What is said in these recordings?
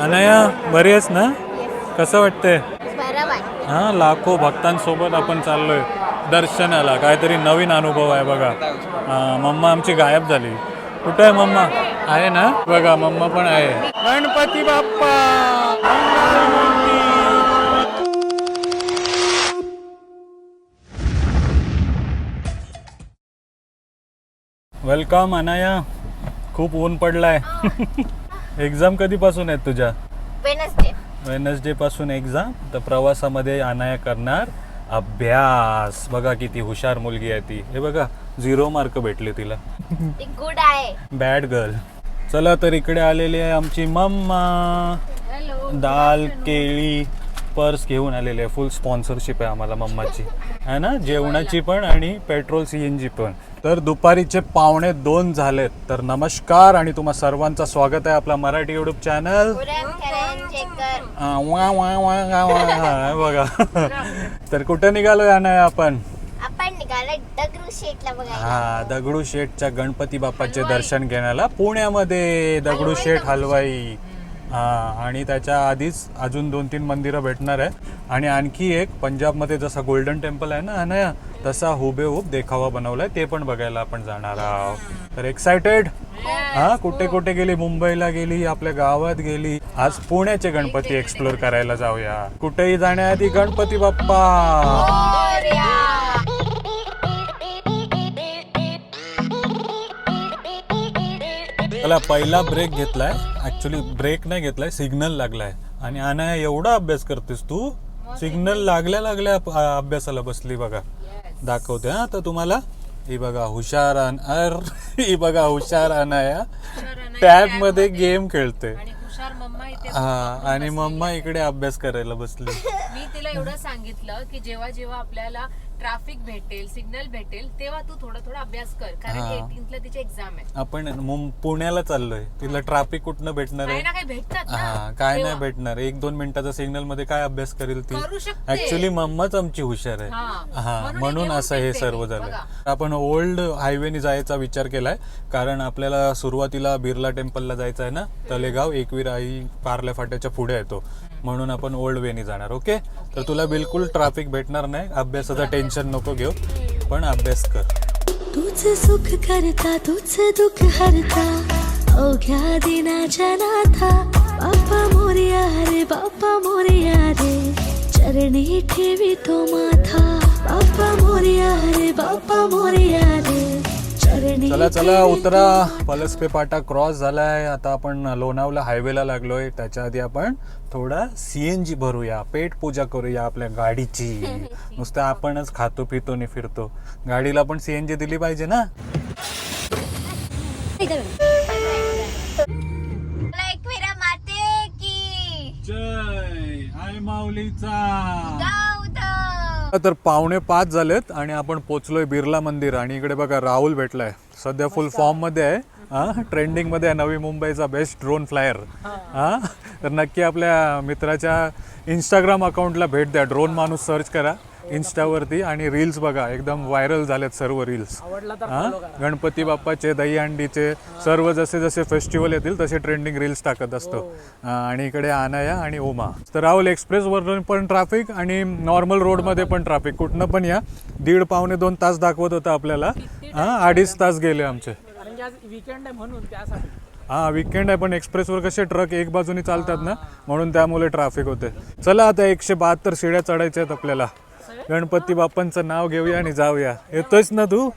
अनया बरी आहेस ना? कसं वाटतंय? हां लाखो भक्तांसोबत आपण चाललोय दर्शनाला. काहीतरी नवीन अनुभव आहे बघा. हां मम्मा आमची गायब झाली. कुठं आहे मम्मा? आहे ना? बघा मम्मा पण आहे. गणपती बाप्पा. वेलकम अनाया. खूप ऊन पडलाय. एक्झाम कधीपासून आहेत तुझ्या? वेनसडे वेनसडे पासून एक्झाम तर प्रवासामध्ये अनाया करणार. अभ्यास. बघा किती हुशार मुलगी आहे ती. हे बघा झिरो मार्क भेटले तिला. ती गुड आहे. बॅड गर्ल चला तर इकडे आलेली आहे आमची मम्मा. दाल केळी पर्स घेऊन आलेली आहे. फुल स्पॉन्सरशिप आहे आम्हाला मम्माची. आहे ना? जेवणाची पण आणि पेट्रोल सी एन जी पण. तर दुपारीचे पावणे दोन झालेत. तर नमस्कार आणि तुम्हा सर्वांचं स्वागत आहे आपला मराठी युट्यूब चॅनल हा, वा वा वा वा वा हा, बघा. तर कुठे निघालोय नाही आपण? आपण निघालो दगडू शेटला बघायला. हा दगडू शेठच्या गणपती बाप्पाचे दर्शन घेण्याला पुण्यामध्ये. दगडू शेठ. हलवाई. हा आणि त्याच्या आधीच अजून दोन तीन मंदिरं भेटणार आहे आणि आणखी एक पंजाबमध्ये जसा गोल्डन टेम्पल आहे ना अनया तसा हुबेहूब देखावा बनवलाय ते पण बघायला आपण जाणार आहोत. तर एक्सायटेड हा कुठे कुठे गेली? मुंबईला गेली आपल्या गावात गेली. आज पुण्याचे गणपती एक्सप्लोर करायला जाऊया. कुठेही जाण्याआधी गणपती बाप्पा! पहिला ब्रेक घेतलाय. ऍक्च्युली ब्रेक नाही घेतलाय सिग्नल लागलाय. आणि अनाया एवढा अभ्यास करतेस तू? सिग्नल लागल्या लागल्या अभ्यासाला बसली बघा. दाखवते हा तर तुम्हाला. ही बघा हुशार अन अर ही बघा हुशार अनाया टॅबमध्ये गेम खेळते. हा आणि मम्मा इकडे अभ्यास करायला बसली. मी तिला एवढं सांगितलं की जेव्हा जेव्हा आपल्याला ट्रॅफिक भेटेल सिग्नल भेटेल तेव्हा तू थोडा थोडा अभ्यास कर. कारण. एटीनला तिची एक्झाम आहे आपण मुं- पुण्याला चाललोय. तिला ट्रॅफिक कुठनं भेटणार काही आहे काही भेटतात हा ना काय नाही तेव्हा. भेटणार. एक दोन मिनिटाचा सिग्नलमध्ये काय अभ्यास करेल ती? करू शकते. ऍक्च्युली मम्माच आमची हुशार आहे. हा. हा म्हणून हे म्हणून घेऊन असं हे फिरते सर्व मी. बघा. आपण ओल्ड हायवेने जायचा विचार केलाय. कारण आपल्याला सुरुवातीला बिर्ला टेम्पलला जायचं आहे ना? तलेगाव एकवीर आई पार्ले फाट्याच्या पुढे येतो म्हणून आपण ओल्ड वेने जाणार ओके तर तुला बिलकुल ट्रॅफिक भेटणार नाही. अभ्यासाचं टेन्शन नको घेऊ. पण अभ्यास कर. तूच सुख करता तूच दुःख हरता. अवघ्या दिनाच्या नाथा बाप्पा मोर्या रे बाप्पा मोर्या रे चरणी ठेवी तो माथा बाप्पा मोर्या रे बाप्पा मोर्या रे चरणी चला चला उतरा. पलसपे पाटा क्रॉस झालाय. आता आपण लोणावला हायवेला लागलोय. त्याच्या आधी आपण थोडा सीएनजी भरूया पेट पूजा करूया आपल्या गाडीची. नुसतं आपणच खातो पितो आणि फिरतो. गाडीला पण सीएनजी दिली पाहिजे ना? जय माऊलीचा. तर पावणे पाच झालेत आणि आपण पोचलोय बिर्ला मंदिर आणि इकडे बघा राहुल भेटलाय. सध्या फुल फॉर्ममध्ये आहे. हा ट्रेंडिंगमध्ये आहे नवी मुंबईचा बेस्ट ड्रोन फ्लायर हा. तर नक्की आपल्या मित्राच्या इंस्टाग्राम अकाउंटला भेट द्या. ड्रोन माणूस सर्च करा इन्स्टावरती आणि रील्स बघा. एकदम व्हायरल झालेत सर्व रील्स हा गणपती बाप्पाचे दहीहंडीचे सर्व जसे जसे फेस्टिवल येतील तसे ट्रेंडिंग रील्स टाकत असतो. हा, आणि इकडे अनाया आणि ओमा. तर राहुल एक्सप्रेस वरून पण ट्रॅफिक आणि नॉर्मल रोडमध्ये पण ट्रॅफिक कुठनं पण या. दीड पावणे दोन तास दाखवत होतं आपल्याला. हा अडीच तास गेले आमचे. कारण की आज विकेंड आहे म्हणून त्यासाठी. हा विकेंड आहे पण एक्सप्रेसवर कसे ट्रक एक बाजूनी चालतात ना म्हणून त्यामुळे ट्रॅफिक होते. चला आता एकशे बहात्तर शिड्या चढायच्या आहेत आपल्याला. गणपती बाप्पांचं नाव घेऊया आणि जाऊया. येतोयस ना तू?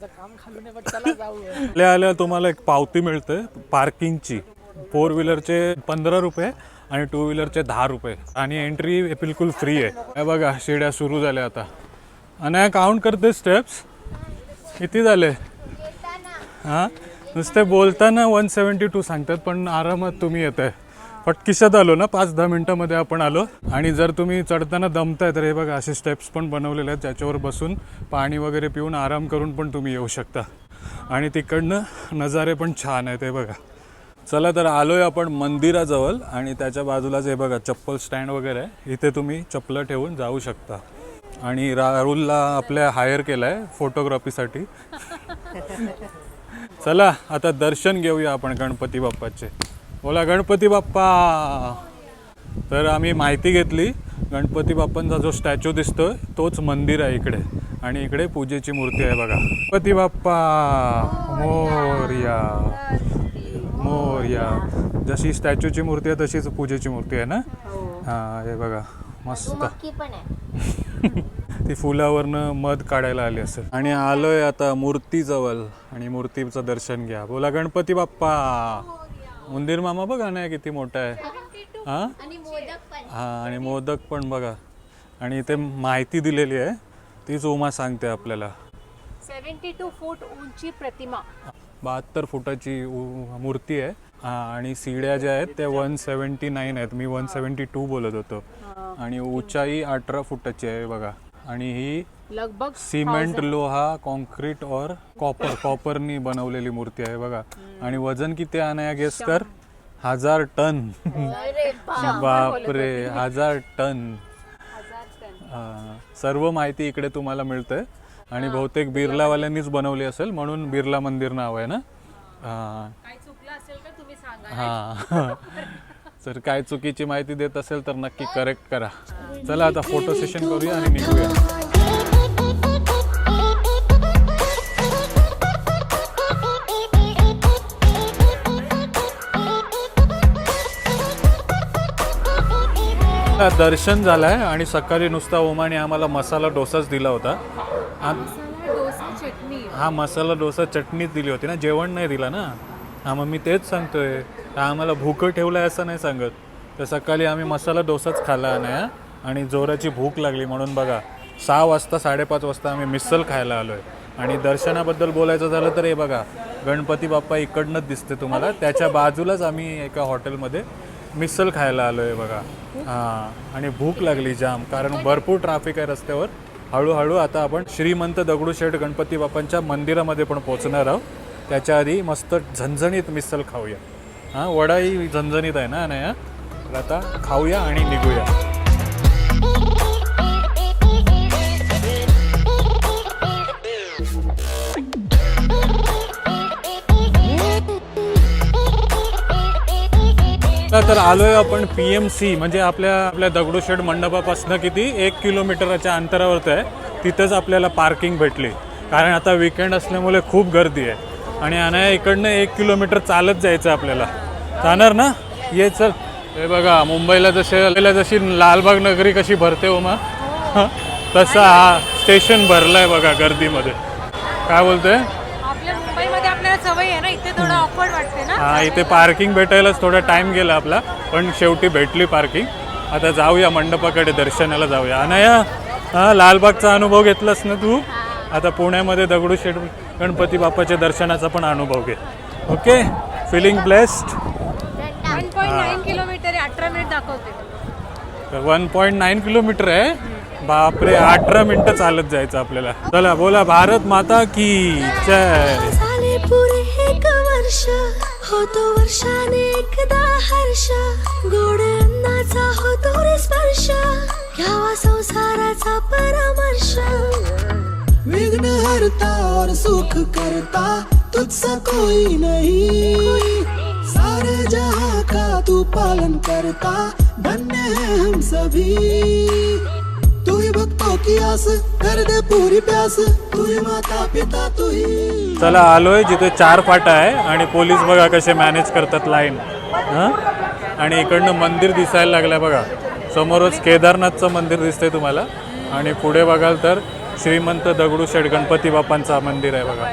काम पण चला जाऊ आल्या आल्या तुम्हाला एक पावती मिळते पार्किंगची फोर व्हीलरचे पंधरा रुपये आणि टू व्हीलरचे दहा रुपये. आणि एंट्री बिलकुल फ्री आहे. हे बघा शिड्या सुरू झाल्या आता. आणि काउंट करते स्टेप्स किती झाले? हां? नुसते बोलताना वन सेवन्टी टू सांगतात पण आरामात तुम्ही येत आहे फटकिशात आलो ना पाच दहा मिनटामध्ये आपण आलो. आणि जर तुम्ही चढताना दमताय तर हे बघा असे स्टेप्स पण बनवलेले आहेत ज्याच्यावर बसून पाणी वगैरे पिऊन आराम करून पण तुम्ही येऊ शकता. आणि तिकडनं नजारे पण छान आहेत हे बघा. चला तर आलोय आपण मंदिराजवळ आणि त्याच्या बाजूलाच हे बघा चप्पल स्टँड वगैरे आहे. इथे तुम्ही चप्पल ठेवून जाऊ शकता. आणि राहुलला आपल्या हायर केलं आहे फोटोग्राफीसाठी चला आता दर्शन घेऊया आपण गणपती बाप्पाचे. बोला गणपती बाप्पा! तर आम्ही माहिती घेतली गणपती बाप्पांचा जो स्टॅच्यू दिसतोय तोच मंदिर आहे इकडे. आणि इकडे पूजेची मूर्ती आहे बघा. गणपती बाप्पा! मोर्या. मोर्या. जशी स्टॅच्यूची मूर्ती आहे तशीच पूजेची मूर्ती आहे ना? हा. हे बघा. मस्त. ती फुलावरनं मध काढायला आली असेल. आणि आलोय आता मूर्तीजवळ आणि मूर्तीचं दर्शन घ्या. बोला गणपती बाप्पा. मंदिर मामा बघा ना किती मोठा आहे. हा? आणि मोदक पण. हा आणि मोदक पण बघा. आणि इथे माहिती दिलेली आहे. तीच उमा सांगते आपल्याला. सेव्हन्टी टू फूट उंची प्रतिमा. बहात्तर फुटाची उ- मूर्ती आहे. हा, आणि सिड्या ज्या आहेत त्या वन सेवन्टी नाईन आहेत. मी वन सेवन्टी टू बोलत होतो. आणि उंचाई अठरा फुटाची आहे बघा. आणि ही लगभग सिमेंट लोहा कॉन्क्रीट और कॉपर कॉपरनी बनवलेली मूर्ती आहे बघा. आणि वजन किती आणाया गेस कर? हजार टन. बापरे. हजार टन. सर्व माहिती इकडे तुम्हाला मिळते. आणि बहुतेक बिर्लावाल्यांनीच बनवली असेल म्हणून बिर्ला मंदिर नाव आहे ना? हा. तर जर काय चुकीची माहिती देत असेल तर नक्की करेक्ट करा. चला आता फोटो सेशन करूया आणि निघूया. दर्शन झालंय आणि सकाळी नुसता ओमाने आम्हाला मसाला डोसाच दिला होता. चटणी. हा मसाला डोसा चटणीच दिली होती ना? जेवण नाही दिला ना? हां मग मी तेच सांगतो आहे आम्हाला भूकं ठेवलं आहे असं नाही सांगत. तर सकाळी आम्ही मसाला डोसाच खाल्ला नाही हा. आणि जोराची भूक लागली म्हणून बघा सहा वाजता साडेपाच वाजता आम्ही मिसल खायला आलो आहे आणि दर्शनाबद्दल बोलायचं झालं तर हे बघा गणपती बाप्पा इकडनंच दिसते तुम्हाला. त्याच्या बाजूलाच आम्ही एका हॉटेलमध्ये मिसल खायला आलो आहे बघा. हां आणि भूक लागली जाम कारण भरपूर ट्रॅफिक आहे रस्त्यावर. हळूहळू आता आपण श्रीमंत दगडूशेठ गणपती बाप्पांच्या मंदिरामध्ये पण पोहोचणार आहोत. त्याच्या आधी मस्त झणझणीत मिसल खाऊया. हां वडाही झणझणीत आहे ना नाही तर आता खाऊया आणि निघूया. तर आलोय आपण पी एम सी म्हणजे आपल्या आपल्या दगडूशेठ मंडपापासून किती? एक किलोमीटरच्या अंतरावरती आहे. तिथंच आपल्याला पार्किंग भेटली. कारण आता विकेंड असल्यामुळे खूप गर्दी आहे. आणि अनाया इकडनं एक किलोमीटर चालत जायचं आपल्याला. जाणार ना? ये चल. हे बघा मुंबईला जसे जशी लालबाग नगरी कशी भरते हं? तसं हा स्टेशन भरलाय बघा गर्दीमध्ये. काय बोलतोय? आहे हा इथे पार्किंग भेटायलाच थोडा टाइम गेला आपला पण शेवटी भेटली पार्किंग आता जाऊया मंडपाकडे दर्शनाला जाऊया. अनया हा लालबागचा अनुभव घेतलास ना तू? आता पुण्यामध्ये दगडूशेठ गणपती बाप्पाच्या दर्शनाचा पण अनुभव घे. Okay feeling blessed one point nine kilometre आहे अठरा मिनिट दाखवते. वन पॉईंट नाईन किलोमीटर आहे. बापरे अठरा मिनिटं चालत जायचं आपल्याला. चला बोला भारत माता की जय. झाले पुरे एक वर्ष होतो वर्षाने एकदा हर्ष. गोड अन्नाचा होतो रे स्पर्श घ्यावा संसाराचा परामर्श. विघ्न हरता और सुख करता तुझसा कोई नहीं। सारे जहाँ का तू पालन करता धन्य है हम सभी। तू ही भक्तों की आस कर दे पूरी प्यास तू ही माता पिता तू ही। चला आलोय जिथे चार फाटा आहे आणि पोलीस बघा कसे मॅनेज करतात लाईन हां? आणि इकडनं मंदिर दिसायला लागलं बघा. समोरच केदारनाथचं मंदिर दिसतंय तुम्हाला. आणि पुढे बघाल तर श्रीमंत दगडूशेठ गणपती बाप्पांचा मंदिर आहे बघा.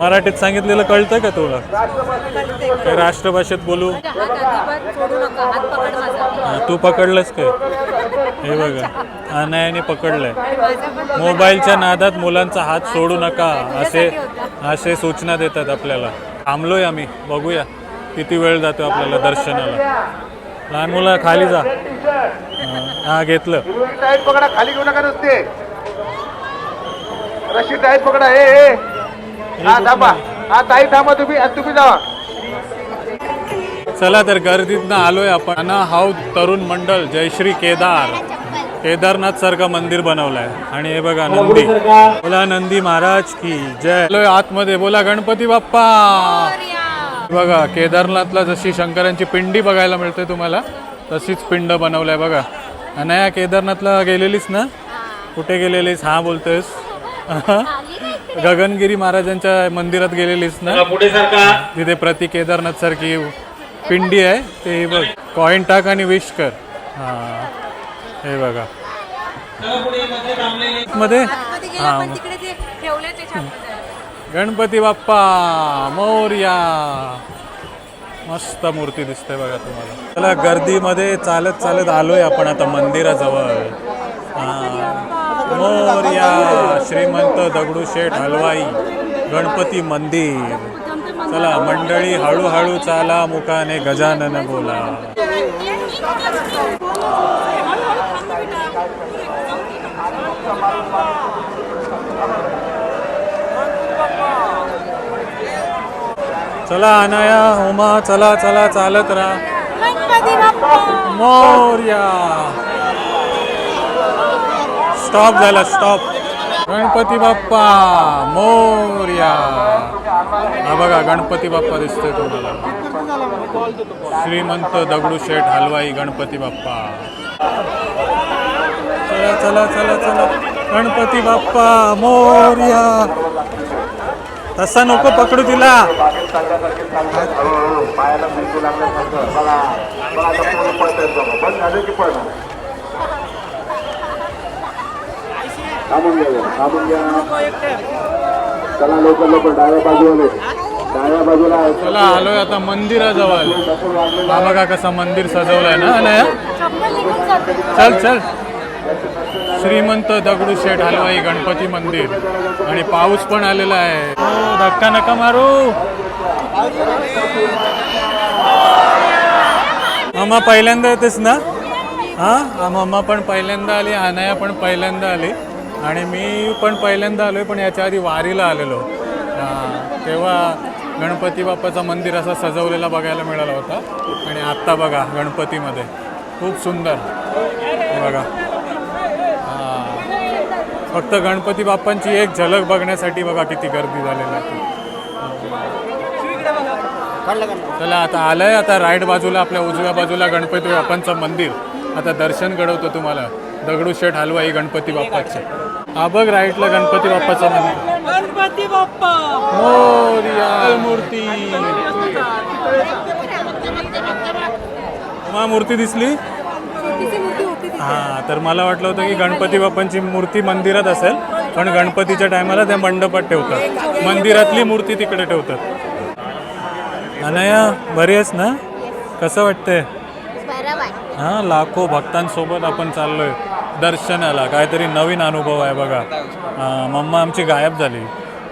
मराठीत सांगितलेलं कळतं का तुला? काय राष्ट्रभाषेत बोलू? तू पकडलंस काय? हे बघा अनायाने पकडलंय. मोबाईलच्या नादात मुलांचा हात सोडू नका असे असे सूचना देतात आपल्याला. थांबलोय आम्ही बघूया. किती वेळ जातो आपल्याला दर्शनाला? लहान मुलं खाली जा. हा, हा घेतलं. टाईट पकडा खाली घेऊ नका नुसते. रशी टाईट पकडा ए ए. हा थांबा. हा ताई थांबा तुम्ही आणि तुम्ही जावा. चला तर गर्दीतनं आलोय आपण. हाव तरुण मंडळ जयश्री केदार. केदारनाथ सारखं मंदिर बनवलंय. आणि हे बघा नंदी. बोला नंदी महाराज की जय. आलोय आतमध्ये. बोला गणपती बाप्पा. बघा केदारनाथला जशी शंकरांची पिंडी बघायला मिळते तुम्हाला तशीच पिंड बनवलाय बघा. अनाया केदारनाथला गेलेलीस ना? कुठे गेलेलीस? हा बोलतोयस. गगनगिरी महाराजांच्या मंदिरात गेलेलीस ना? तिथे प्रति केदारनाथ सारखी पिंडी आहे ते बघ. कॉईन टाक आणि विश कर. हा. हे बघा. मध्ये हा गणपती बाप्पा मोर्या. मस्त मूर्ती दिसते बघा तुम्हाला. चला गर्दीमध्ये चालत चालत आलोय आपण आता मंदिराजवळ. मोर्या श्रीमंत दगडूशेठ हलवाई गणपती मंदिर. चला मंडळी हळूहळू चाला मुखाने गजानन बोला. चला अनाया उमा चला चला चालत राहा. मोर्या. स्टॉप झाला स्टॉप गणपती बाप्पा मोर्या. हा बघा गणपती बाप्पा दिसतोय तुम्हाला. श्रीमंत दगडूशेठ हलवाई गणपती बाप्पा. चला चला चला चला. गणपती बाप्पा मोर्या. तसा नको पकडू तिला. की चला लवकर लवकर डाव्या बाजूला डाव्या बाजूला चला आलोय आता मंदिराजवळ. हा बघा कसं मंदिर सजवलंय ना चल चल. श्रीमंत दगडूशेठ हलवाई गणपती मंदिर. आणि पाऊस पण आलेला आहे. हो धक्का नका मारू. अम्मा पहिल्यांदा येतेस ना? हा? मम्मा पण पहिल्यांदा आली अनाया पण पहिल्यांदा आली. आणि मी पण पहिल्यांदा आलोय पण याच्या आधी वारीला आलेलो. तेव्हा गणपती बाप्पाचं मंदिर असं सजवलेला बघायला मिळाला होता. आणि आत्ता बघा गणपतीमध्ये. खूप सुंदर. बघा. फक्त गणपती बाप्पांची एक झलक बघण्यासाठी बघा किती गर्दी झालेली आहे. चला आता आलंय आता राईट बाजूला आपल्या उजव्या बाजूला गणपती बाप्पांचं मंदिर. आता दर्शन घडवतो तुम्हाला. दगडूशेठ हलवाई गणपती बाप्पाचं. हा बघ राईटला गणपती बाप्पाचं मंदिर. गणपती बाप्पा! मोरया. मूर्ती मा मूर्ती दिसली? हां तर मला वाटलं होतं की गणपती बाप्पांची मूर्ती मंदिरात असेल पण गणपतीच्या टायमाला त्या मंडपात ठेवतात. मंदिरातली मूर्ती तिकडे ठेवतात. अनया बरी आहेस ना? कसं वाटतंय? हां लाखो भक्तांसोबत आपण चाललोय दर्शनाला. काहीतरी नवीन अनुभव आहे बघा. हां मम्मा आमची गायब झाली.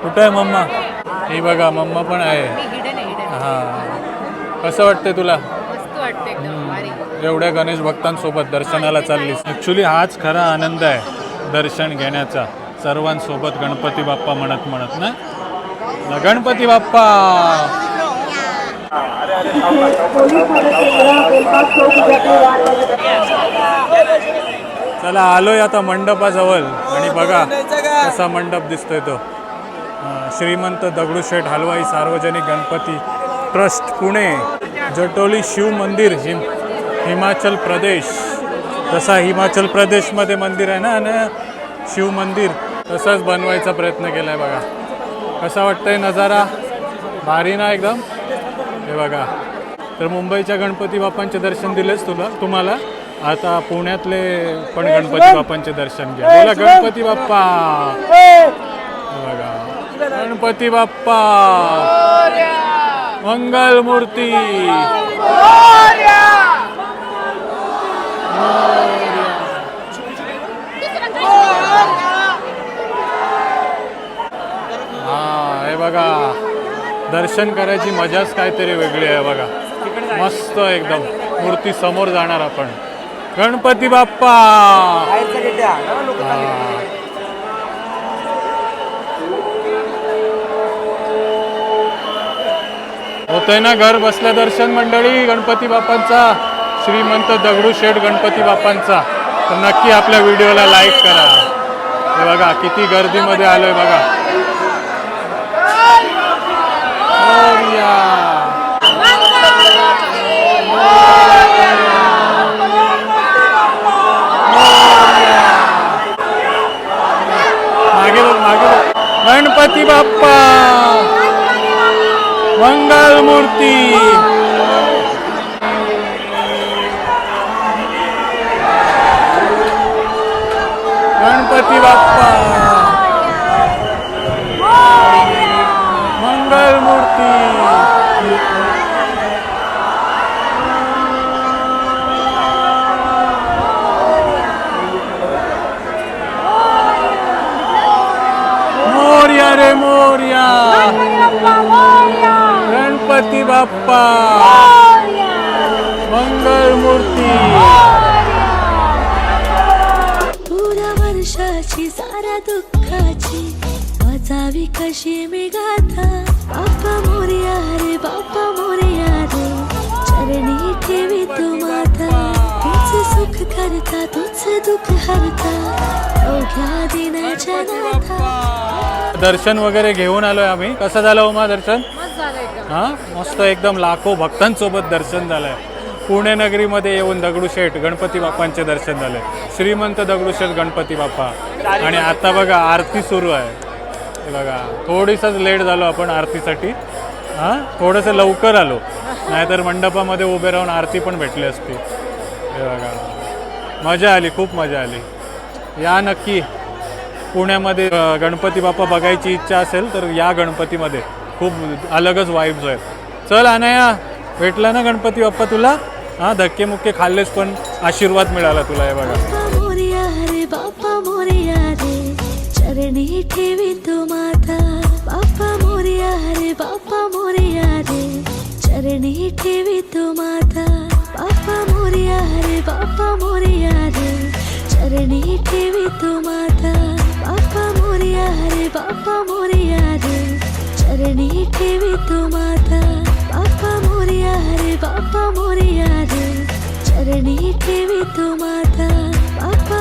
कुठं आहे मम्मा? ही बघा मम्मा पण आहे. हां. कसं वाटतंय तुला? एवढ्या गणेश भक्तांसोबत दर्शनाला चाललीस. ॲक्च्युली हाच खरा आनंद आहे दर्शन घेण्याचा. सर्वांसोबत गणपती बाप्पा म्हणत म्हणत ना? गणपती बाप्पा! चला आलोय आता मंडपाजवळ. आणि बघा कसा मंडप दिसतोय तो. श्रीमंत दगडूशेठ हलवाई सार्वजनिक गणपती ट्रस्ट पुणे. जटोली शिव मंदिर हिम हिमाचल प्रदेश. जसा हिमाचल प्रदेशमध्ये मंदिर आहे ना ना शिव मंदिर तसंच बनवायचा प्रयत्न केला आहे बघा. कसा वाटतंय नजारा? भारी ना एकदम? हे बघा. तर मुंबईच्या गणपती बाप्पांचे दर्शन दिलेच तुला तुम्हाला. आता पुण्यातले पण गणपती बाप्पांचे दर्शन घ्या. बोला गणपती बाप्पा. हे बघा. गणपती बाप्पा. मंगल मूर्ती हा हे बघा. दर्शन करायची मजाच काहीतरी वेगळी आहे बघा. मस्त एकदम. मूर्ती समोर जाणार आपण. गणपती बाप्पा! हा. होतंय ना घर बसल्या दर्शन मंडळी गणपती बाप्पांचा. श्रीमंत दगडूशेठ गणपती बाप्पांचा तर नक्की आपल्या व्हिडिओला लाईक करा. हे बघा किती गर्दीमध्ये आलोय बघा. मागे बघ मागे गणपती बाप्पा. मंगलमूर्ती मंगल मूर्ती पुऱ्या वर्षाची साऱ्या दुःखाची. वाचावी कशी मी गाथा. बाप्पा मोर्या रे बाप्पा मोर्या रे चरणी ठेवी तू माता तूच सुख करता तूच दुःख हरता. अवघ्या दिनाच्या नाथा. दर्शन वगैरे घेऊन आलोय आम्ही. कसं झालं उमा दर्शन? मस्त झालं एकदम. हा? मस्त एकदम लाखो भक्तांसोबत दर्शन झालंय. पुणे नगरीमध्ये येऊन दगडूशेठ गणपती बाप्पांचे दर्शन झाले. श्रीमंत दगडूशेठ गणपती बाप्पा. आणि आता बघा आरती सुरू आहे. बघा थोडीसच लेट झालो आपण आरतीसाठी. हां? थोडंसं लवकर आलो. नाहीतर मंडपामध्ये उभे राहून आरती पण भेटली असती. हे बघा. मजा आली खूप मजा आली. या नक्की पुण्यामध्ये गणपती बाप्पा बघायची इच्छा असेल तर या गणपतीमध्ये खूप अलगच वाईब्स आहेत. चल अनया भेटला ना गणपती बाप्पा तुला? हां धक्के मुक्के खाल्लेस पण आशीर्वाद मिळाला तुला हे बघा. बाप्पा रे बाप्पा मोर्या रे चरणी ठेवी तू माता. बापा मोरिया रे बाप्पा मोर्या रे चरणी ठेवी तू माता. बापा मोर्या रे बापा मोर्या रे चरणी ठेवी तू माता. बाप्पा मोर्या रे बापा मोर्या रे चरणी ठेवी तू माता. बाप्पा मोर्या रे बाप्पा मोर्या रे चरणी ठेवी तू माता बाप्पा